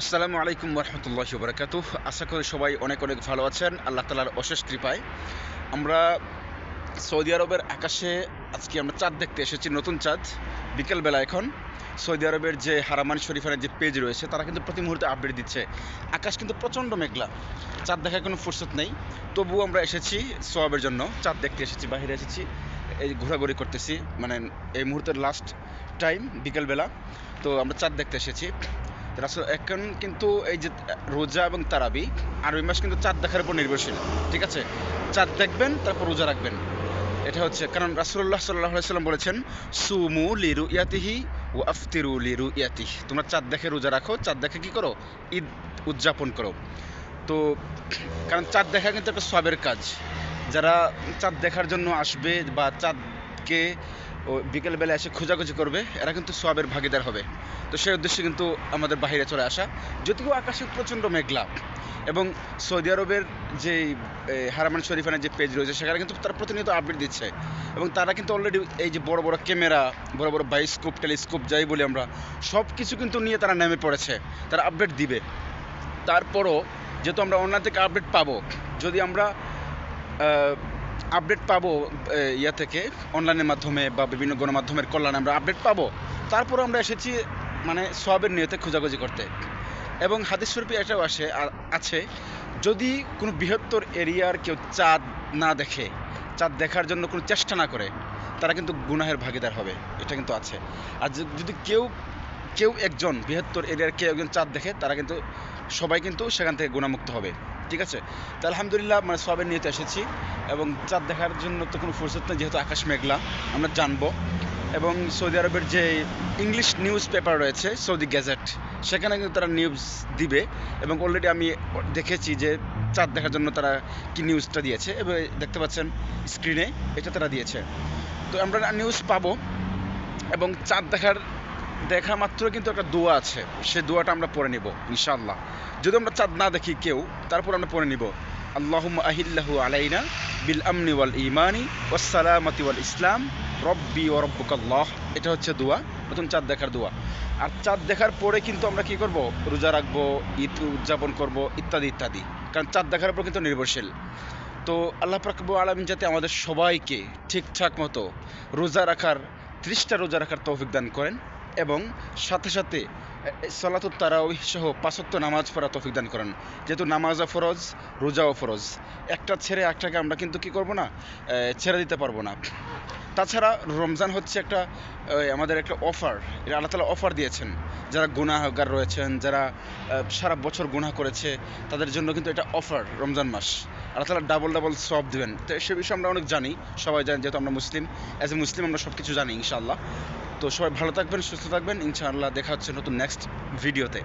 আসসালামু আলাইকুম রহমতুল্লাহ বরকাত আশা করি সবাই অনেক অনেক ভালো আছেন। আল্লাহ তালার অশেষ কৃপায়। আমরা সৌদি আরবের আকাশে আজকে আমরা চাঁদ দেখতে এসেছি, নতুন চাঁদ, বিকেলবেলা এখন। সৌদি আরবের যে হারামান শরীফানের যে পেজ রয়েছে, তারা কিন্তু প্রতি মুহূর্তে আপডেট দিচ্ছে। আকাশ কিন্তু প্রচণ্ড মেঘলা। চাঁদ দেখার কোনো ফুরসত নেই। তবুও আমরা এসেছি সোয়াবের জন্য। চাঁদ দেখতে এসেছি, বাইরে এসেছি, এই ঘোরাঘুরি করতেছি। মানে এই মুহূর্তের লাস্ট টাইম বিকেলবেলা। তো আমরা চাঁদ দেখতে এসেছি। রাসূল, এখন কিন্তু এই যে রোজা এবং তারাবি আরবি মাস কিন্তু চাঁদ দেখার উপর নির্ভরশীল, ঠিক আছে? চাঁদ দেখবেন, তারপর রোজা রাখবেন। এটা হচ্ছে, কারণ রাসূলুল্লাহ সাল্লাহ সাল্লাম বলেছেন, সুমু লিরু ইয়াতিহি ও আফতিরু লিরু ইয়াতিহ তোমরা চাঁদ দেখে রোজা রাখো, চাঁদ দেখে কি করো? ঈদ উদযাপন করো। তো, কারণ চাঁদ দেখা কিন্তু একটা সবের কাজ। যারা চাঁদ দেখার জন্য আসবে বা চাঁদকে ও বিকেলবেলা এসে খোঁজাখুঁজি করবে, এরা কিন্তু সোয়াবের ভাগিদার হবে। তো সেই উদ্দেশ্যে কিন্তু আমাদের বাইরে চলে আসা, যদিও আকাশে প্রচণ্ড মেঘলা। এবং সৌদি আরবের যে হারামান শরীফানের যে পেজ রয়েছে, সেখানে কিন্তু তারা প্রতিনিয়ত আপডেট দিচ্ছে। এবং তারা কিন্তু অলরেডি এই যে বড় বড় ক্যামেরা বড় বড় বাইস্কোপ টেলিস্কোপ যাই বলি আমরা সব কিছু কিন্তু নিয়ে তারা নেমে পড়েছে। তারা আপডেট দিবে। তারপরও যেহেতু আমরা অনলাইন থেকে আপডেট পাবো, যদি আমরা আপডেট পাবো ইয়া থেকে অনলাইনের মাধ্যমে বা বিভিন্ন গণমাধ্যমের কল্যাণে আমরা আপডেট পাবো। তারপর আমরা এসেছি মানে সবের নিয়তে খোঁজাখুঁজি করতে। এবং হাদিস শরীফে এটাও আসে আছে, যদি কোনো বৃহত্তর এরিয়ার কেউ চাঁদ না দেখে, চাঁদ দেখার জন্য কোনো চেষ্টা না করে, তারা কিন্তু গুনাহের ভাগিদার হবে, এটা কিন্তু আছে। আর যদি কেউ কেউ একজন বৃহত্তর এরিয়ার কেউ একজন চাঁদ দেখে, তারা কিন্তু, সবাই কিন্তু সেখান থেকে গুণামুক্ত হবে। ঠিক আছে? তো আলহামদুলিল্লাহ মানে সবের নিয়েতে এসেছি এবং চাঁদ দেখার জন্য তো কোনো ফুরসত নেই, যেহেতু আকাশ মেঘলা, আমরা জানব। এবং সৌদি আরবের যে ইংলিশ নিউজ পেপার রয়েছে, সৌদি গ্যাজেট সেখানে কিন্তু তারা নিউজ দিবে। এবং অলরেডি আমি দেখেছি যে চাঁদ দেখার জন্য তারা কি নিউজটা দিয়েছে। এবং, দেখতে পাচ্ছেন স্ক্রিনে এটা তারা দিয়েছে। তো আমরা নিউজ পাবো এবং চাঁদ দেখার দেখা মাত্র কিন্তু একটা দোয়া আছে। সে দোয়াটা আমরা পড়ে নিব, ইনশাআল্লাহ। যদি আমরা চাঁদ না দেখি কেউ, তারপর আমরা পড়ে নিব আল্লাহুম আহিল্লাহু আলাইনা বিল আমনি ওয়াল ইমানি ওয়াসসালামাতি ওয়াল ইসলাম, রব্বি ও রব্বুকাল্লাহ। এটা হচ্ছে দোয়া, নতুন চাঁদ দেখার দোয়া। আর চাঁদ দেখার পরে কিন্তু আমরা কি করব? রোজা রাখব, ঈদ উদযাপন করব, ইত্যাদি ইত্যাদি। কারণ চাঁদ দেখার উপর কিন্তু নির্ভরশীল। তো আল্লাহ পাকবু আলমিন যাতে আমাদের সবাইকে ঠিকঠাক মতো রোজা রাখার, ত্রিশটা রোজা রাখার তৌফিক দান করেন। এবং সাথে সাথে সলাতুত তারাউহ সহ পাঁচত্ব নামাজ পড়া তৌফিক দান করেন। যেহেতু নামাজও ফরজ, রোজাও ফরজ। একটা ছেড়ে একটাকে আমরা কিন্তু কি করব না ছেড়ে দিতে পারব না। তাছাড়া রমজান হচ্ছে একটা আমাদের একটা অফার। এটা আল্লাহ তালা অফার দিয়েছেন। যারা গুনাহগার রয়েছেন, যারা সারা বছর গুনাহ করেছে, তাদের জন্য কিন্তু এটা অফার রমজান মাস। আল্লাহ তালা ডাবল ডাবল সব দেবেন। তো সে বিষয়ে আমরা অনেক জানি, সবাই জানি যেহেতু আমরা মুসলিম। অ্যাজ এ মুসলিম আমরা সব কিছু জানি, ইনশাআল্লাহ। তো সবাই ভালো থাকবেন, সুস্থ থাকবেন, ইনশাআল্লাহ দেখা হচ্ছে নতুন নেক্সট ভিডিওতে